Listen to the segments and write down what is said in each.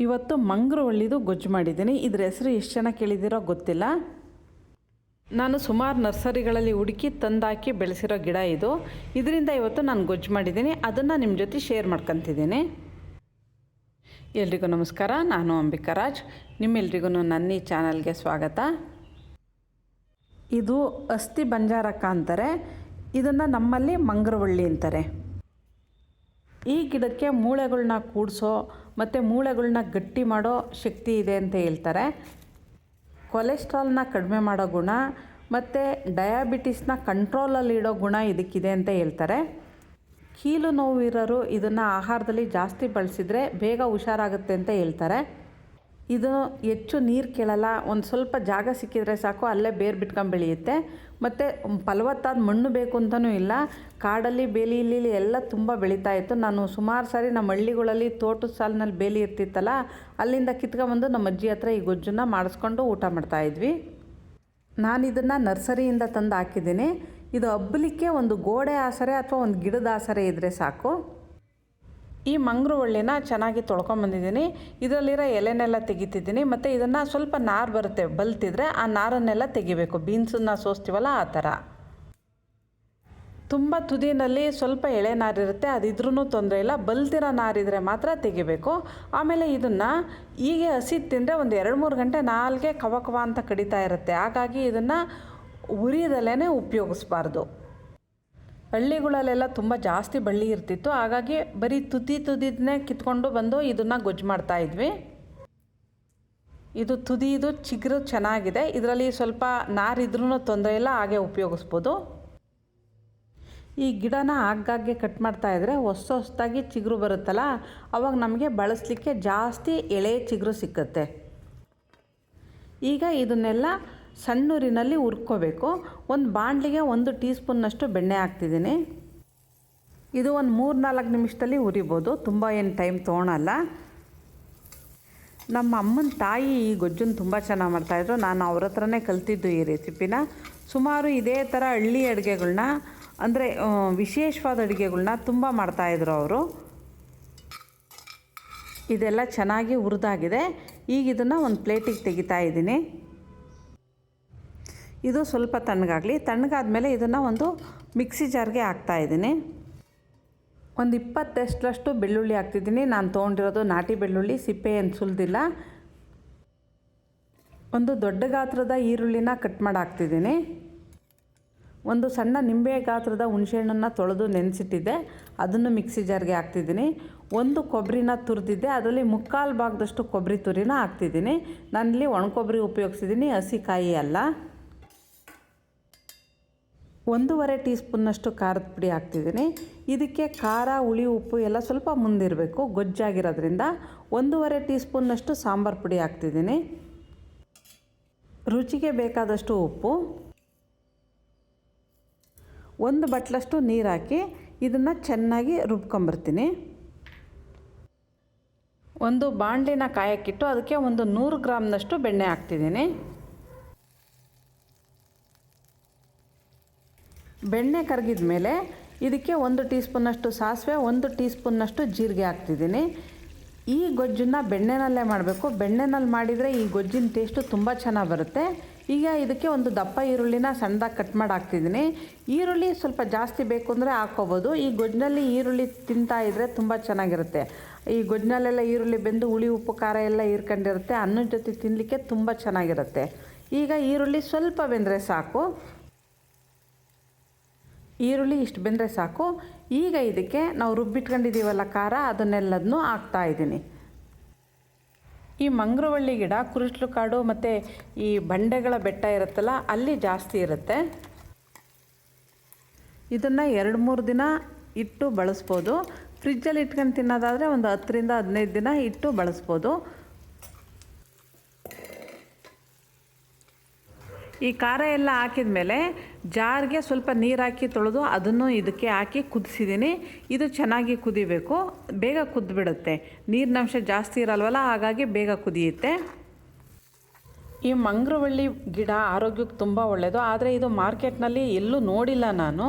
ಇವತ್ತು ಮಂಗ್ರು ಗೊಜ್ಜು ಮಾಡಿದ್ದೀನಿ. ಇದ್ರ ಹೆಸರು ಎಷ್ಟು ಜನ ಕೇಳಿದಿರೋ ಗೊತ್ತಿಲ್ಲ. ನಾನು ಸುಮಾರು ನರ್ಸರಿಗಳಲ್ಲಿ ಹುಡುಕಿ ತಂದಾಕಿ ಬೆಳೆಸಿರೋ ಗಿಡ ಇದು. ಇದರಿಂದ ಇವತ್ತು ನಾನು ಗೊಜ್ಜು ಮಾಡಿದ್ದೀನಿ. ಅದನ್ನು ನಿಮ್ಮ ಜೊತೆ ಶೇರ್ ಮಾಡ್ಕೊತಿದ್ದೀನಿ. ಎಲ್ರಿಗೂ ನಮಸ್ಕಾರ. ನಾನು ಅಂಬಿಕಾ ರಾಜ್. ನಿಮ್ಮೆಲ್ರಿಗೂ ನನ್ನ ಈ ಚಾನಲ್ಗೆ ಸ್ವಾಗತ. ಇದು ಅಸ್ಥಿ ಬಂಜಾರಕ್ಕ ಅಂತಾರೆ. ಇದನ್ನು ನಮ್ಮಲ್ಲಿ ಮಂಗ್ರವಳ್ಳಿ ಅಂತಾರೆ. ಈ ಗಿಡಕ್ಕೆ ಮೂಳೆಗಳನ್ನ ಕೂಡಿಸೋ ಮತ್ತು ಮೂಳೆಗಳನ್ನ ಗಟ್ಟಿ ಮಾಡೋ ಶಕ್ತಿ ಇದೆ ಅಂತ ಹೇಳ್ತಾರೆ. ಕೊಲೆಸ್ಟ್ರಾಲ್ನ ಕಡಿಮೆ ಮಾಡೋ ಗುಣ ಮತ್ತು ಡಯಾಬಿಟಿಸ್ನ ಕಂಟ್ರೋಲಲ್ಲಿ ಇಡೋ ಗುಣ ಇದಕ್ಕಿದೆ ಅಂತ ಹೇಳ್ತಾರೆ. ಕೀಲು ನೋವು ಇರೋರು ಇದನ್ನು ಆಹಾರದಲ್ಲಿ ಜಾಸ್ತಿ ಬಳಸಿದರೆ ಬೇಗ ಹುಷಾರಾಗುತ್ತೆ ಅಂತ ಹೇಳ್ತಾರೆ. ಇದು ಹೆಚ್ಚು ನೀರು ಕೇಳಲ್ಲ, ಒಂದು ಸ್ವಲ್ಪ ಜಾಗ ಸಿಕ್ಕಿದರೆ ಸಾಕು, ಅಲ್ಲೇ ಬೇರು ಬಿಟ್ಕೊಂಡು ಬೆಳೆಯುತ್ತೆ. ಮತ್ತು ಫಲವತ್ತಾದ ಮಣ್ಣು ಬೇಕು ಅಂತಲೂ ಇಲ್ಲ, ಕಾಡಲ್ಲಿ ಬೇಲಿ ಇಲ್ಲಿ ಎಲ್ಲ ತುಂಬ ಬೆಳೀತಾ ಇತ್ತು. ನಾನು ಸುಮಾರು ಸಾರಿ ನಮ್ಮ ಹಳ್ಳಿಗಳಲ್ಲಿ ತೋಟದ ಸಾಲಿನಲ್ಲಿ ಬೇಲಿ ಇರ್ತಿತ್ತಲ್ಲ, ಅಲ್ಲಿಂದ ಕಿತ್ಕೊಂಬಂದು ನಮ್ಮ ಅಜ್ಜಿ ಹತ್ರ ಈ ಗೊಜ್ಜನ್ನ ಮಾಡಿಸ್ಕೊಂಡು ಊಟ ಮಾಡ್ತಾಯಿದ್ವಿ ನಾನು ಇದನ್ನು ನರ್ಸರಿಯಿಂದ ತಂದು ಹಾಕಿದ್ದೀನಿ. ಇದು ಹಬ್ಬಲಿಕ್ಕೆ ಒಂದು ಗೋಡೆ ಆಸರೆ ಅಥವಾ ಒಂದು ಗಿಡದ ಆಸರೆ ಇದ್ದರೆ ಸಾಕು. ಈ ಮಂಗ್ರು ಒಳ್ಳೆನ ಚೆನ್ನಾಗಿ ತೊಳ್ಕೊಂಬಂದಿದ್ದೀನಿ ಇದರಲ್ಲಿರೋ ಎಲೆನೆಲ್ಲ ತೆಗಿತಿದ್ದೀನಿ. ಮತ್ತು ಇದನ್ನು ಸ್ವಲ್ಪ ನಾರು ಬರುತ್ತೆ, ಬಲ್ತಿದ್ರೆ ಆ ನಾರನ್ನೆಲ್ಲ ತೆಗಿಬೇಕು. ಬೀನ್ಸನ್ನು ಸೋಸ್ತೀವಲ್ಲ, ಆ ಥರ. ತುಂಬ ತುದಿನಲ್ಲಿ ಸ್ವಲ್ಪ ಎಳೆ ನಾರಿರುತ್ತೆ ಅದಿದ್ರೂ ತೊಂದರೆ ಇಲ್ಲ. ಬಲ್ತಿರೋ ನಾರಿದ್ರೆ ಮಾತ್ರ ತೆಗಿಬೇಕು. ಆಮೇಲೆ ಇದನ್ನು ಹೀಗೆ ಹಸಿ ತಿಂದರೆ ಒಂದು ಎರಡು ಮೂರು ಗಂಟೆ ನಾಲ್ಗೆ ಕವ ಅಂತ ಕಡಿತಾ ಇರುತ್ತೆ. ಹಾಗಾಗಿ ಇದನ್ನು ಉರಿದಲ್ಲೇ ಉಪಯೋಗಿಸ್ಬಾರ್ದು. ಹಳ್ಳಿಗಳಲ್ಲೆಲ್ಲ ತುಂಬ ಜಾಸ್ತಿ ಬಳ್ಳಿ ಇರ್ತಿತ್ತು. ಹಾಗಾಗಿ ಬರೀ ತುದಿ ತುದಿದನ್ನೇ ಕಿತ್ಕೊಂಡು ಬಂದು ಇದನ್ನು ಗೊಜ್ಜು ಮಾಡ್ತಾಯಿದ್ವಿ ಇದು ತುದಿ ಇದು ಚಿಗುರು ಚೆನ್ನಾಗಿದೆ. ಇದರಲ್ಲಿ ಸ್ವಲ್ಪ ನಾರಿದ್ರೂ ತೊಂದರೆ ಇಲ್ಲ, ಹಾಗೆ ಉಪಯೋಗಿಸ್ಬೋದು. ಈ ಗಿಡನ ಆಗಾಗ್ಗೆ ಕಟ್ ಮಾಡ್ತಾ ಇದ್ದರೆ ಹೊಸ ಹೊಸದಾಗಿ ಚಿಗುರು ಬರುತ್ತಲ್ಲ, ಅವಾಗ ನಮಗೆ ಬಳಸಲಿಕ್ಕೆ ಜಾಸ್ತಿ ಎಳೆ ಚಿಗುರು ಸಿಕ್ಕತ್ತೆ. ಈಗ ಇದನ್ನೆಲ್ಲ ಸಣ್ಣೂರಿನಲ್ಲಿ ಹುರ್ಕೋಬೇಕು. ಒಂದು ಬಾಣಲಿಗೆ ಒಂದು ಟೀ ಸ್ಪೂನ್ನಷ್ಟು ಬೆಣ್ಣೆ ಹಾಕ್ತಿದ್ದೀನಿ. ಇದು ಒಂದು ಮೂರು ನಾಲ್ಕು ನಿಮಿಷದಲ್ಲಿ ಉರಿಬೋದು ತುಂಬ ಏನು ಟೈಮ್ ತೊಗೊಳಲ್ಲ ನಮ್ಮ ಅಮ್ಮನ ತಾಯಿ ಈ ಗೊಜ್ಜನ್ನು ತುಂಬ ಚೆನ್ನಾಗಿ ಮಾಡ್ತಾಯಿದ್ರು ನಾನು ಅವ್ರ ಹತ್ರನೇ ಕಲ್ತಿದ್ದು ಈ ರೆಸಿಪಿನ. ಸುಮಾರು ಇದೇ ಥರ ಹಳ್ಳಿ ಅಡುಗೆಗಳ್ನ, ಅಂದರೆ ವಿಶೇಷವಾದ ಅಡುಗೆಗಳ್ನ ತುಂಬ ಮಾಡ್ತಾಯಿದ್ರು ಅವರು. ಇದೆಲ್ಲ ಚೆನ್ನಾಗಿ ಹುರಿದಾಗಿದೆ. ಈಗ ಇದನ್ನು ಒಂದು ಪ್ಲೇಟಿಗೆ ತೆಗಿತಾ ಇದ್ದೀನಿ. ಇದು ಸ್ವಲ್ಪ ತಣ್ಣಗಾಗಲಿ. ತಣ್ಣಗಾದ್ಮೇಲೆ ಇದನ್ನು ಒಂದು ಮಿಕ್ಸಿ ಜಾರ್ಗೆ ಹಾಕ್ತಾಯಿದ್ದೀನಿ ಒಂದು ಇಪ್ಪತ್ತೆಷ್ಟರಷ್ಟು ಬೆಳ್ಳುಳ್ಳಿ ಹಾಕ್ತಿದ್ದೀನಿ. ನಾನು ತೊಗೊಂಡಿರೋದು ನಾಟಿ ಬೆಳ್ಳುಳ್ಳಿ, ಸಿಪ್ಪೆ ಏನು ಸುಲ್ದಿಲ್ಲ. ಒಂದು ದೊಡ್ಡ ಗಾತ್ರದ ಈರುಳ್ಳಿನ ಕಟ್ ಮಾಡಿ ಹಾಕ್ತಿದ್ದೀನಿ. ಒಂದು ಸಣ್ಣ ನಿಂಬೆ ಗಾತ್ರದ ಹುಣಸೆಹಣ್ಣನ್ನು ತೊಳೆದು ನೆನೆಸಿಟ್ಟಿದ್ದೆ. ಅದನ್ನು ಮಿಕ್ಸಿ ಜಾರ್ಗೆ ಹಾಕ್ತಿದ್ದೀನಿ. ಒಂದು ಕೊಬ್ಬರಿನ ತುರಿದಿದ್ದೆ. ಅದರಲ್ಲಿ ಮುಕ್ಕಾಲು ಭಾಗದಷ್ಟು ಕೊಬ್ಬರಿ ತುರಿನ ಹಾಕ್ತಿದ್ದೀನಿ. ನಾನಿಲ್ಲಿ ಒಣಕೊಬ್ಬರಿ ಉಪಯೋಗಿಸಿದ್ದೀನಿ. ಹಸಿ ಕಾಯಿ ಅಲ್ಲ. ಒಂದೂವರೆ ಟೀ ಸ್ಪೂನ್ನಷ್ಟು ಖಾರದ ಪುಡಿ ಹಾಕ್ತಿದ್ದೀನಿ. ಇದಕ್ಕೆ ಖಾರ, ಹುಳಿ, ಉಪ್ಪು ಎಲ್ಲ ಸ್ವಲ್ಪ ಮುಂದಿರಬೇಕು. ಗೊಜ್ಜಾಗಿರೋದ್ರಿಂದ ಒಂದೂವರೆ ಟೀ ಸ್ಪೂನ್ನಷ್ಟು ಸಾಂಬಾರು ಪುಡಿ ಹಾಕ್ತಿದ್ದೀನಿ. ರುಚಿಗೆ ಬೇಕಾದಷ್ಟು ಉಪ್ಪು. ಒಂದು ಬಟ್ಲಷ್ಟು ನೀರು ಹಾಕಿ ಇದನ್ನು ಚೆನ್ನಾಗಿ ರುಬ್ಕೊಂಬರ್ತೀನಿ. ಒಂದು ಬಾಣಲಿನ ಕಾಯಕ್ಕಿಟ್ಟು ಅದಕ್ಕೆ ಒಂದು ನೂರು ಗ್ರಾಮ್ನಷ್ಟು ಬೆಣ್ಣೆ ಹಾಕ್ತಿದ್ದೀನಿ. ಬೆಣ್ಣೆ ಕರಗಿದ ಮೇಲೆ ಇದಕ್ಕೆ ಒಂದು ಟೀ ಸ್ಪೂನಷ್ಟು ಸಾಸಿವೆ, ಒಂದು ಟೀ ಸ್ಪೂನ್ನಷ್ಟು ಜೀರಿಗೆ ಹಾಕ್ತಿದ್ದೀನಿ. ಈ ಗೊಜ್ಜನ್ನು ಬೆಣ್ಣೆನಲ್ಲೇ ಮಾಡಬೇಕು. ಬೆಣ್ಣೆನಲ್ಲಿ ಮಾಡಿದರೆ ಈ ಗೊಜ್ಜಿನ ಟೇಸ್ಟು ತುಂಬ ಚೆನ್ನಾಗಿ ಬರುತ್ತೆ. ಈಗ ಇದಕ್ಕೆ ಒಂದು ದಪ್ಪ ಈರುಳ್ಳಿನ ಸಣ್ಣದಾಗಿ ಕಟ್ ಮಾಡಿ ಹಾಕ್ತಿದ್ದೀನಿ. ಈರುಳ್ಳಿ ಸ್ವಲ್ಪ ಜಾಸ್ತಿ ಬೇಕು ಅಂದರೆ ಹಾಕ್ಕೋಬೋದು. ಈ ಗೊಜ್ಜಿನಲ್ಲಿ ಈರುಳ್ಳಿ ತಿಂತಾ ಇದ್ದರೆ ತುಂಬ ಚೆನ್ನಾಗಿರುತ್ತೆ. ಈ ಗೊಜ್ಜಿನಲ್ಲೆಲ್ಲ ಈರುಳ್ಳಿ ಬೆಂದು ಹುಳಿ, ಉಪ್ಪು, ಖಾರ ಎಲ್ಲ ಹೀರ್ಕೊಂಡಿರುತ್ತೆ. ಅನ್ನದ ಜೊತೆ ತಿನ್ನಲಿಕ್ಕೆ ತುಂಬ ಚೆನ್ನಾಗಿರುತ್ತೆ. ಈಗ ಈರುಳ್ಳಿ ಸ್ವಲ್ಪ ಬೆಂದರೆ ಸಾಕು. ಈರುಳ್ಳಿ ಇಷ್ಟು ಬೆಂದರೆ ಸಾಕು. ಈಗ ಇದಕ್ಕೆ ನಾವು ರುಬ್ಬಿಟ್ಕೊಂಡಿದ್ದೀವಲ್ಲ ಖಾರ ಅದನ್ನೆಲ್ಲದನ್ನು ಹಾಕ್ತಾ ಇದ್ದೀನಿ. ಈ ಮಂಗ್ರವಳ್ಳಿ ಗಿಡ ಕುರುಟ್ಲು ಕಾಡು ಮತ್ತು ಈ ಬಂಡೆಗಳ ಬೆಟ್ಟ ಇರುತ್ತಲ್ಲ, ಅಲ್ಲಿ ಜಾಸ್ತಿ ಇರುತ್ತೆ. ಇದನ್ನು ಎರಡು ಮೂರು ದಿನ ಇಟ್ಟು ಬಳಸ್ಬೋದು. ಫ್ರಿಜ್ಜಲ್ಲಿ ಇಟ್ಕೊಂಡು ತಿನ್ನೋದಾದರೆ ಒಂದು ಹತ್ತರಿಂದ ಹದಿನೈದು ದಿನ ಇಟ್ಟು ಬಳಸ್ಬೋದು. ಈ ಖಾರ ಎಲ್ಲ ಹಾಕಿದ ಮೇಲೆ ಜಾರ್ಗೆ ಸ್ವಲ್ಪ ನೀರು ಹಾಕಿ ತೊಳೆದು ಅದನ್ನು ಇದಕ್ಕೆ ಹಾಕಿ ಕುದಿಸಿದ್ದೀನಿ. ಇದು ಚೆನ್ನಾಗಿ ಕುದಿಬೇಕು. ಬೇಗ ಕುದ್ಬಿಡುತ್ತೆ. ನೀರಿನಂಶ ಜಾಸ್ತಿ ಇರಲ್ವಲ್ಲ, ಹಾಗಾಗಿ ಬೇಗ ಕುದಿಯುತ್ತೆ. ಈ ಮಂಗ್ರವಳ್ಳಿ ಗಿಡ ಆರೋಗ್ಯಕ್ಕೆ ತುಂಬ ಒಳ್ಳೆಯದು ಆದರೆ ಇದು ಮಾರ್ಕೆಟ್ನಲ್ಲಿ ಎಲ್ಲೂ ನೋಡಿಲ್ಲ ನಾನು.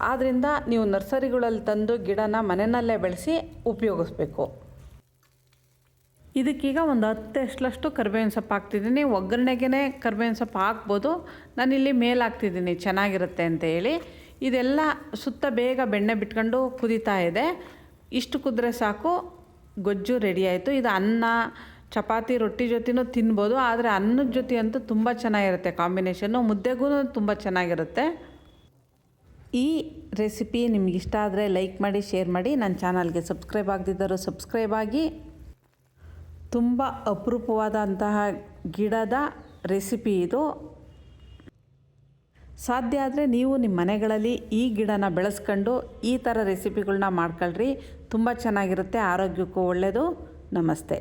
ಆದ್ದರಿಂದ ನೀವು ನರ್ಸರಿಗಳಲ್ಲಿ ತಂದು ಗಿಡನ ಮನೆಯಲ್ಲೇ ಬೆಳೆಸಿ ಉಪಯೋಗಿಸ್ಬೇಕು. ಇದಕ್ಕೀಗ ಒಂದು ಹತ್ತು ಎಷ್ಟಲಷ್ಟು ಕರಿಬೇವಿನ ಸೊಪ್ಪು ಹಾಕ್ತಿದ್ದೀನಿ. ಒಗ್ಗರಣೆಗೇ ಕರ್ಬೇವಿನ ಸೊಪ್ಪು ಹಾಕ್ಬೋದು. ನಾನಿಲ್ಲಿ ಮೇಲೆ ಹಾಕ್ತಿದ್ದೀನಿ, ಚೆನ್ನಾಗಿರುತ್ತೆ ಅಂತ ಹೇಳಿ. ಇದೆಲ್ಲ ಸುತ್ತ ಬೇಗ ಬೆಣ್ಣೆ ಬಿಟ್ಕೊಂಡು ಕುದೀತಾ ಇದೆ. ಇಷ್ಟು ಕುದ್ರೆ ಸಾಕು, ಗೊಜ್ಜು ರೆಡಿ ಆಯಿತು. ಇದು ಅನ್ನ, ಚಪಾತಿ, ರೊಟ್ಟಿ ಜೊತೆನೂ ತಿನ್ಬೋದು. ಆದರೆ ಅನ್ನದ ಜೊತೆ ಅಂತೂ ತುಂಬ ಚೆನ್ನಾಗಿರುತ್ತೆ ಕಾಂಬಿನೇಷನ್ನು. ಮುದ್ದೆಗೂ ತುಂಬ ಚೆನ್ನಾಗಿರುತ್ತೆ. ಈ ರೆಸಿಪಿ ನಿಮ್ಗೆ ಇಷ್ಟ ಆದರೆ ಲೈಕ್ ಮಾಡಿ, ಶೇರ್ ಮಾಡಿ. ನನ್ನ ಚಾನಲ್ಗೆ ಸಬ್ಸ್ಕ್ರೈಬ್ ಆಗದಿದ್ದರೂ ಸಬ್ಸ್ಕ್ರೈಬ್ ಆಗಿ. ತುಂಬ ಅಪರೂಪವಾದಂತಹ ಗಿಡದ ರೆಸಿಪಿ ಇದು. ಸಾಧ್ಯ ಆದರೆ ನೀವು ನಿಮ್ಮ ಮನೆಗಳಲ್ಲಿ ಈ ಗಿಡನ ಬೆಳೆಸ್ಕೊಂಡು ಈ ಥರ ರೆಸಿಪಿಗಳನ್ನ ಮಾಡ್ಕೊಳ್ರಿ. ತುಂಬ ಚೆನ್ನಾಗಿರುತ್ತೆ, ಆರೋಗ್ಯಕ್ಕೂ ಒಳ್ಳೆಯದು ನಮಸ್ತೆ.